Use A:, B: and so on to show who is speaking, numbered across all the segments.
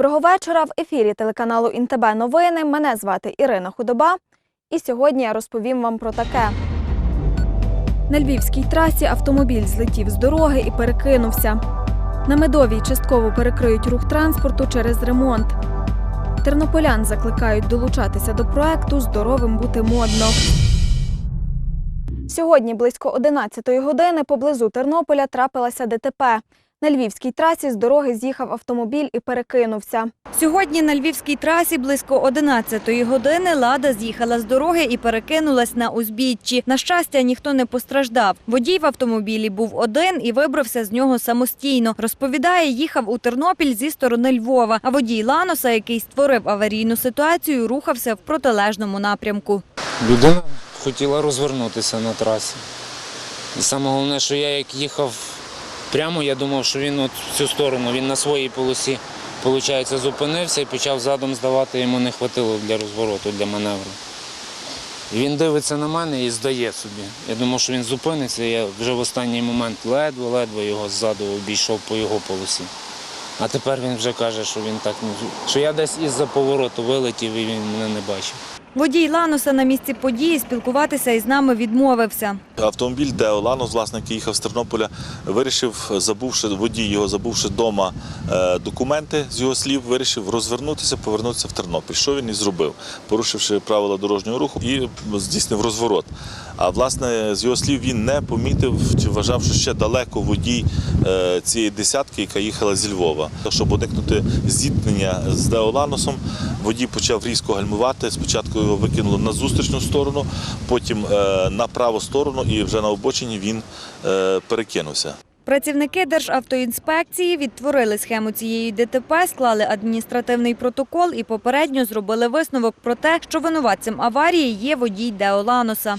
A: Доброго вечора. В ефірі телеканалу Інтеб новини. Мене звати Ірина Худоба. І сьогодні я розповім вам про таке. На львівській трасі автомобіль злетів з дороги і перекинувся. На медовій частково перекриють рух транспорту через ремонт. Тернополян закликають долучатися до проекту Здоровим бути модно. Сьогодні близько 11-ї години поблизу Тернополя трапилася ДТП. На львівській трасі з дороги з'їхав автомобіль і перекинувся.
B: Сьогодні на львівській трасі близько 11-ї години лада з'їхала з дороги і перекинулась на узбіччі. На щастя, ніхто не постраждав. Водій в автомобілі був один і вибрався з нього самостійно. Розповідає, їхав у Тернопіль зі сторони Львова. А водій Ланоса, який створив аварійну ситуацію, рухався в протилежному напрямку.
C: Людина хотіла розвернутися на трасі. І саме головне, що я як їхав прямо, я думав, що він от в цю сторону, він на своїй полосі, виходить, зупинився і почав задом здавати, йому не вистачило для розвороту, для маневру. Він дивиться на мене і здає собі. Я думав, що він зупиниться, я вже в останній момент ледве-ледве його ззаду обійшов по його полосі. А тепер він вже каже, що він так що я десь із-за повороту вилетів і він мене не бачив.
B: Водій Лануса на місці події спілкуватися із нами відмовився.
D: Автомобіль де Ланус, власник, їхав з Тернополя, вирішив, забувши водій його, забувши вдома е, документи з його слів, вирішив розвернутися, повернутися в Тернопіль. Що він і зробив, порушивши правила дорожнього руху і здійснив розворот. А власне, з його слів, він не помітив чи вважав, що ще далеко водій е, цієї десятки, яка їхала зі Львова. Щоб уникнути зіткнення з Део Ланосом, водій почав різко гальмувати. Спочатку його викинуло на зустрічну сторону, потім е, на праву сторону, і вже на обочині він е, перекинувся.
B: Працівники Державтоінспекції відтворили схему цієї ДТП, склали адміністративний протокол і попередньо зробили висновок про те, що винуватцем аварії є водій Део Ланоса.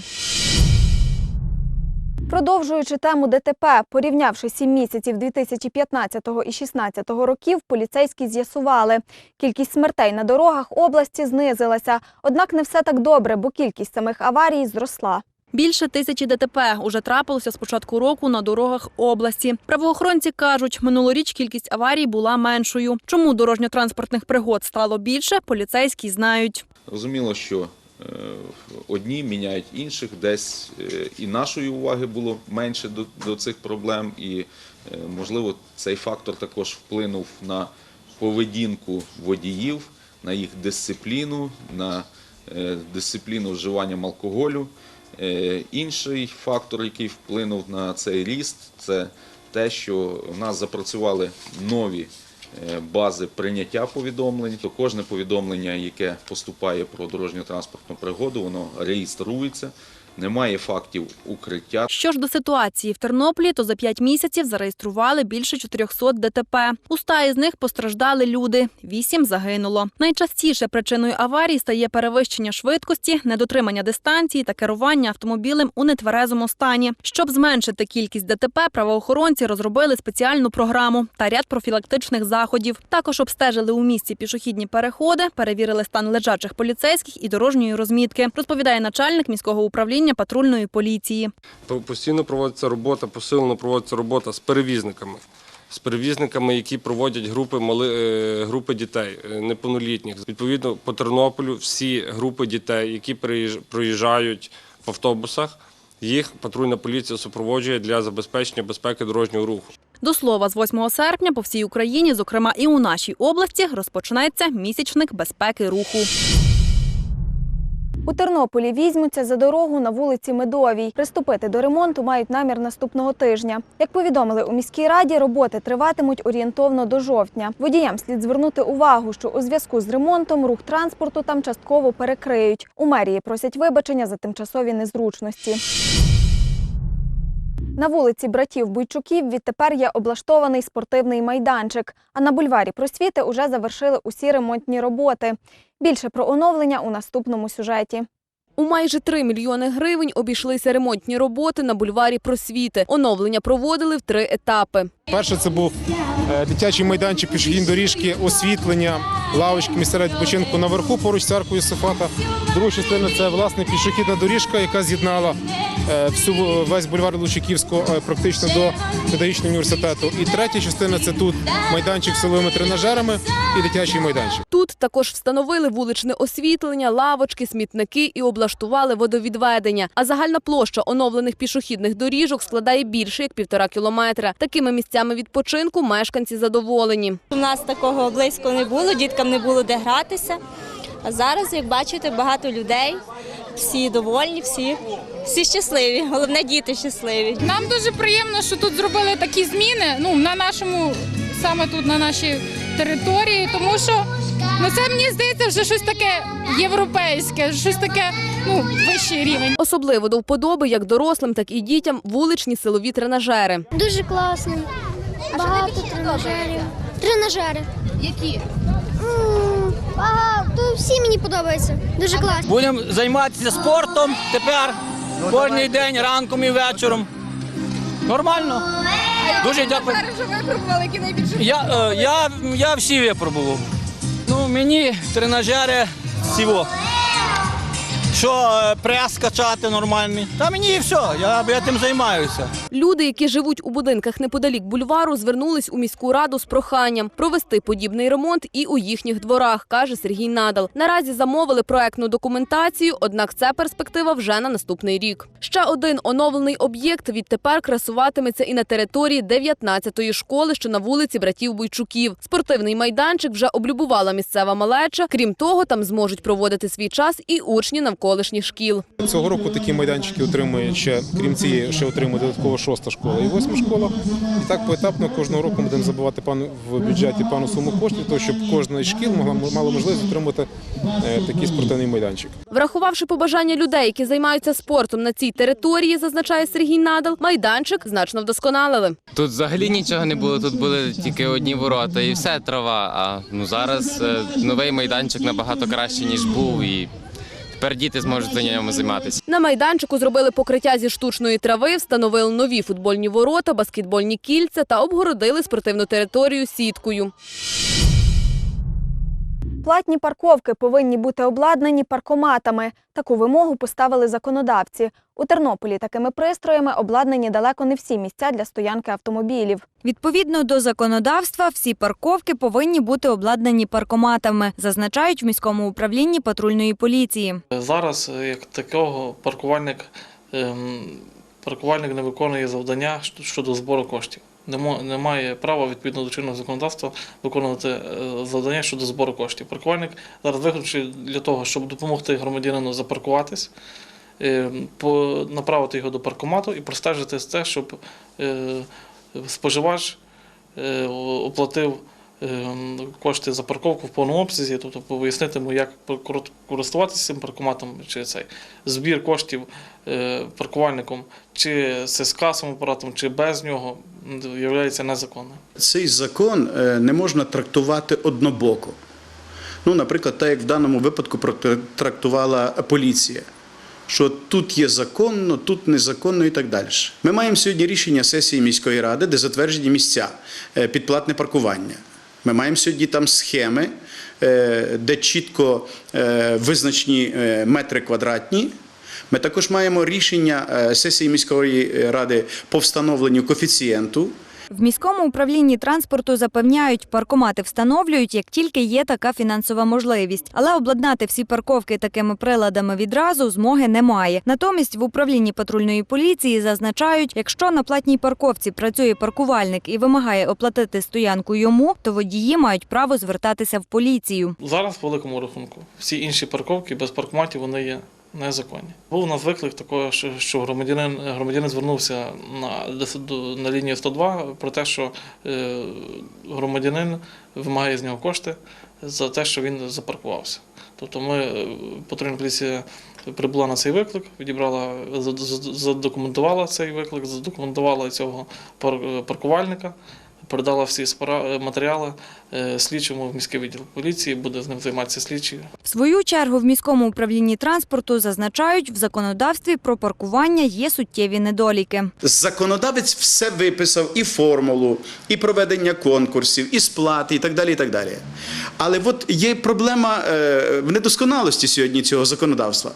A: Продовжуючи тему ДТП, порівнявши сім місяців 2015 і 2016 років, поліцейські з'ясували, кількість смертей на дорогах області знизилася. Однак не все так добре, бо кількість самих аварій зросла.
E: Більше тисячі ДТП уже трапилося з початку року на дорогах області. Правоохоронці кажуть, минулоріч кількість аварій була меншою. Чому дорожньо-транспортних пригод стало більше, поліцейські знають.
F: Зрозуміло, що одні міняють інших, десь е, і нашої уваги було менше до, до цих проблем, і е, можливо цей фактор також вплинув на поведінку водіїв, на їх дисципліну, на е, дисципліну вживанням алкоголю. Інший фактор, який вплинув на цей ріст, це те, що в нас запрацювали нові бази прийняття повідомлень. То кожне повідомлення, яке поступає про дорожньо-транспортну пригоду, воно реєструється. Немає фактів укриття.
E: Що ж до ситуації в Тернополі, то за п'ять місяців зареєстрували більше 400 ДТП. У ста із них постраждали люди, вісім загинуло. Найчастіше причиною аварій стає перевищення швидкості, недотримання дистанції та керування автомобілем у нетверезому стані. Щоб зменшити кількість ДТП, правоохоронці розробили спеціальну програму та ряд профілактичних заходів. Також обстежили у місті пішохідні переходи, перевірили стан лежачих поліцейських і дорожньої розмітки. Розповідає начальник міського управління патрульної поліції.
G: Постійно проводиться робота, посилено проводиться робота з перевізниками. З перевізниками, які проводять групи мали, е, групи дітей е, неповнолітніх. Відповідно, по Тернополю всі групи дітей, які проїжджають в автобусах, їх патрульна поліція супроводжує для забезпечення безпеки дорожнього руху.
E: До слова, з 8 серпня по всій Україні, зокрема і у нашій області, розпочнеться місячник безпеки руху.
A: У Тернополі візьмуться за дорогу на вулиці Медовій. Приступити до ремонту мають намір наступного тижня. Як повідомили у міській раді, роботи триватимуть орієнтовно до жовтня. Водіям слід звернути увагу, що у зв'язку з ремонтом рух транспорту там частково перекриють. У мерії просять вибачення за тимчасові незручності. На вулиці братів Буйчуків відтепер є облаштований спортивний майданчик. А на бульварі Просвіти уже завершили усі ремонтні роботи. Більше про оновлення у наступному сюжеті.
E: У майже 3 мільйони гривень обійшлися ремонтні роботи на бульварі Просвіти. Оновлення проводили в три етапи.
H: Перше це був е, дитячий майданчик, пішохідні доріжки, освітлення, лавочки, місця відпочинку наверху поруч з церквою Софата. Друга частина це власне пішохідна доріжка, яка з'єднала е, всю весь бульвар Лучаківського е, практично до педагогічного університету. І третя частина це тут майданчик з силовими тренажерами і дитячий майданчик.
E: Тут також встановили вуличне освітлення, лавочки, смітники і облаштували водовідведення. А загальна площа оновлених пішохідних доріжок складає більше як півтора кілометра. Такими місцями відпочинку мешканці задоволені.
I: У нас такого близько не було, діткам не було де гратися. А зараз, як бачите, багато людей, всі довольні, всі, всі щасливі. Головне, діти щасливі.
J: Нам дуже приємно, що тут зробили такі зміни. Ну на нашому саме тут на нашій території, тому що ну це мені здається вже щось таке європейське, щось таке ну вищий рівень.
E: Особливо до вподоби як дорослим, так і дітям вуличні силові тренажери.
K: Дуже класно. Багато тренажерів. Тренажери.
E: Які?
K: Багато. Всі мені подобаються. Дуже класно.
L: Будемо займатися спортом тепер кожен день, ранком і вечором. Нормально. Дуже дякую.
J: вже випробували, які найбільше
L: Я, е, я, я всі випробував. Ну, мені тренажери всього. Що е, прес качати нормальний. Та мені і все, я, я тим займаюся.
E: Люди, які живуть у будинках неподалік бульвару, звернулись у міську раду з проханням провести подібний ремонт і у їхніх дворах, каже Сергій Надал. Наразі замовили проектну документацію, однак це перспектива вже на наступний рік. Ще один оновлений об'єкт відтепер красуватиметься і на території 19-ї школи, що на вулиці братів Бойчуків. Спортивний майданчик вже облюбувала місцева малеча. Крім того, там зможуть проводити свій час і учні навколишніх шкіл.
H: Цього року такі майданчики отримує ще, крім цієї, ще отримує додатково шоста школа і восьма школа. І так поетапно кожного року будемо забивати пану в бюджеті пану суму коштів, того, щоб кожна із шкіл могла мала можливість отримати е, такий спортивний майданчик.
E: Врахувавши побажання людей, які займаються спортом на цій території, зазначає Сергій Надал, майданчик значно вдосконалили.
M: Тут взагалі нічого не було, тут були тільки одні ворота і все трава. А ну зараз е, новий майданчик набагато краще, ніж був, і тепер діти зможуть за ньому займатися.
E: На майданчику зробили покриття зі штучної трави, встановили нові футбольні ворота, баскетбольні кільця та обгородили спортивну територію сіткою.
A: Платні парковки повинні бути обладнані паркоматами. Таку вимогу поставили законодавці. У Тернополі такими пристроями обладнані далеко не всі місця для стоянки автомобілів.
B: Відповідно до законодавства, всі парковки повинні бути обладнані паркоматами, зазначають в міському управлінні патрульної поліції.
N: Зараз, е, як такого, паркувальник, ем, паркувальник не виконує завдання щодо збору коштів. Не має права відповідно до чинного законодавства виконувати е, завдання щодо збору коштів. Паркувальник зараз виключений для того, щоб допомогти громадянину запаркуватись, е, направити його до паркомату і простежити те, щоб е, споживач оплатив кошти за парковку в повному обсязі, тобто пояснити йому, як кор- користуватися цим паркоматом, чи цей збір коштів е, паркувальником, чи це з касовим апаратом, чи без нього, є незаконним.
O: Цей закон е, не можна трактувати однобоко. Ну, наприклад, так як в даному випадку трактувала поліція, що тут є законно, тут незаконно і так далі. Ми маємо сьогодні рішення сесії міської ради, де затверджені місця е, підплатне паркування. Ми маємо сьогодні там схеми, е, де чітко е, визначені е, метри квадратні. Ми також маємо рішення сесії міської ради по встановленню коефіцієнту.
B: В міському управлінні транспорту запевняють, паркомати встановлюють, як тільки є така фінансова можливість. Але обладнати всі парковки такими приладами відразу змоги немає. Натомість в управлінні патрульної поліції зазначають, якщо на платній парковці працює паркувальник і вимагає оплатити стоянку йому, то водії мають право звертатися в поліцію.
N: Зараз, по великому рахунку, всі інші парковки без паркоматів вони є незаконні. Був у нас виклик такого, що, громадянин, громадянин звернувся на, на лінію 102 про те, що е, громадянин вимагає з нього кошти за те, що він запаркувався. Тобто ми, е, патрульна поліція прибула на цей виклик, відібрала, зад- зад- задокументувала цей виклик, задокументувала цього паркувальника, передала всі спора- матеріали е, слідчому в міський відділ поліції, буде з ним займатися слідчий.
B: В свою чергу в міському управлінні транспорту зазначають, в законодавстві про паркування є суттєві недоліки.
O: Законодавець все виписав і формулу, і проведення конкурсів, і сплати, і так далі. І так далі. Але от є проблема е, в недосконалості сьогодні цього законодавства.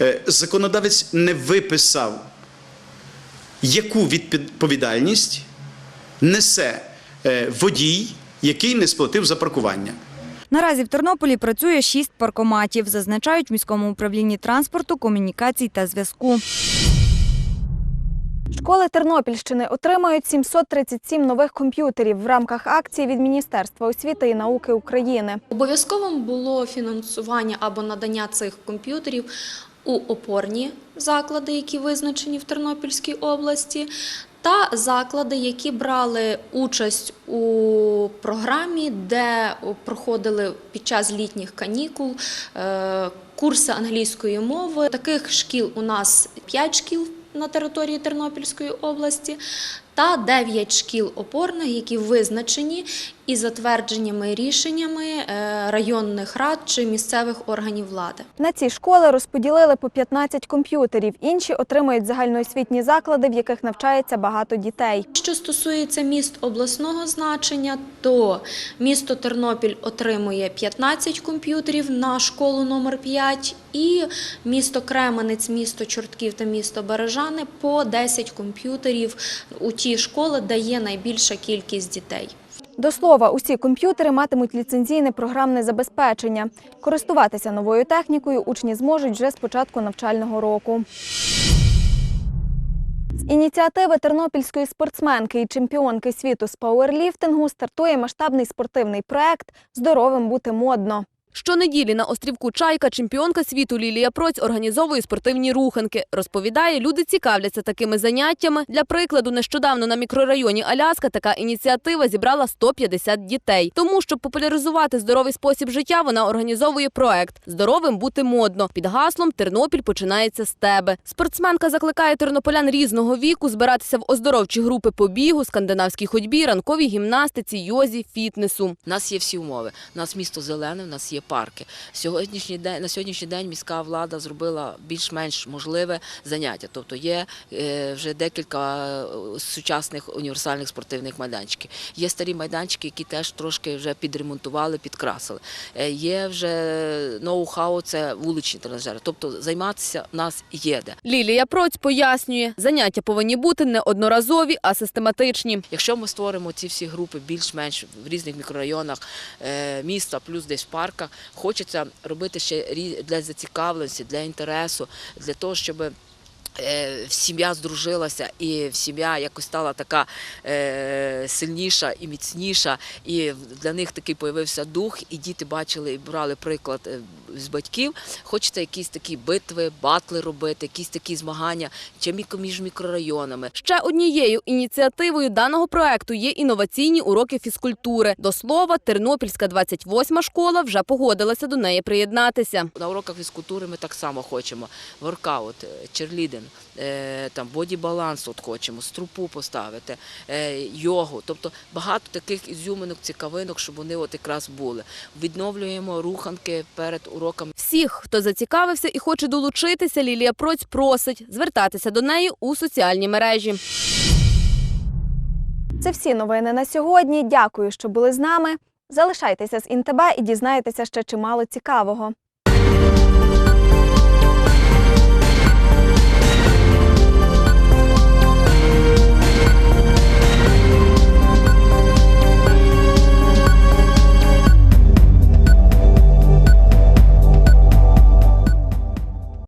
O: Е, Законодавець не виписав яку відповідальність несе е, водій, який не сплатив за паркування.
B: Наразі в Тернополі працює шість паркоматів, зазначають в міському управлінні транспорту, комунікацій та зв'язку.
A: Школи Тернопільщини отримають 737 нових комп'ютерів в рамках акції від Міністерства освіти і науки України.
P: Обов'язковим було фінансування або надання цих комп'ютерів у опорні заклади, які визначені в Тернопільській області, та заклади, які брали участь у програмі, де проходили під час літніх канікул е, курси англійської мови. Таких шкіл у нас 5 шкіл на території Тернопільської області та 9 шкіл опорних, які визначені і затвердженнями рішеннями е, районних рад чи місцевих органів влади.
A: На ці школи розподілили по 15 комп'ютерів. Інші отримають загальноосвітні заклади, в яких навчається багато дітей.
P: Що стосується міст обласного значення, то місто Тернопіль отримує 15 комп'ютерів на школу номер 5 і місто Кременець, місто Чортків та місто Бережани по 10 комп'ютерів у ті школи, де є найбільша кількість дітей.
A: До слова, усі комп'ютери матимуть ліцензійне програмне забезпечення. Користуватися новою технікою учні зможуть вже з початку навчального року. З ініціативи тернопільської спортсменки і чемпіонки світу з пауерліфтингу стартує масштабний спортивний проект Здоровим бути модно.
E: Щонеділі на острівку Чайка чемпіонка світу Лілія Проць організовує спортивні руханки. Розповідає, люди цікавляться такими заняттями. Для прикладу, нещодавно на мікрорайоні Аляска така ініціатива зібрала 150 дітей. Тому, щоб популяризувати здоровий спосіб життя, вона організовує проект Здоровим бути модно під гаслом Тернопіль починається з тебе. Спортсменка закликає тернополян різного віку збиратися в оздоровчі групи по бігу, скандинавській ходьбі, ранковій гімнастиці, йозі, фітнесу.
Q: У нас є всі умови. У нас місто зелене, у нас є парки. Сьогоднішній день на сьогоднішній день міська влада зробила більш-менш можливе заняття. Тобто є е, вже декілька е, сучасних універсальних спортивних майданчиків. Є старі майданчики, які теж трошки вже підремонтували, підкрасили. Е, Є вже ноу-хау, це вуличні тренажери. Тобто займатися в нас є де.
E: Лілія Проць пояснює, заняття повинні бути не одноразові, а систематичні.
Q: Якщо ми створимо ці всі групи більш-менш в різних мікрорайонах міста, плюс десь в парках, хочеться робити ще для зацікавленості, для інтересу, для того, щоб. Е, Сім'я здружилася, і сім'я якось стала така е, сильніша і міцніша, і для них такий появився дух, і діти бачили і брали приклад е, з батьків. Хочеться якісь такі битви, батли робити, якісь такі змагання, чи між мікрорайонами.
E: Ще однією ініціативою даного проекту є інноваційні уроки фізкультури. До слова, Тернопільська 28 школа вже погодилася до неї приєднатися.
Q: На уроках фізкультури ми так само хочемо. Воркаут, черлідинг, там боді-баланс от хочемо, струпу поставити, е, йогу. Тобто багато таких ізюминок, цікавинок, щоб вони от якраз були. Відновлюємо руханки перед уроками.
E: Всіх, хто зацікавився і хоче долучитися, Лілія Проць просить звертатися до неї у соціальні мережі.
A: Це всі новини на сьогодні. Дякую, що були з нами. Залишайтеся з Інтебе і дізнаєтеся ще чимало цікавого.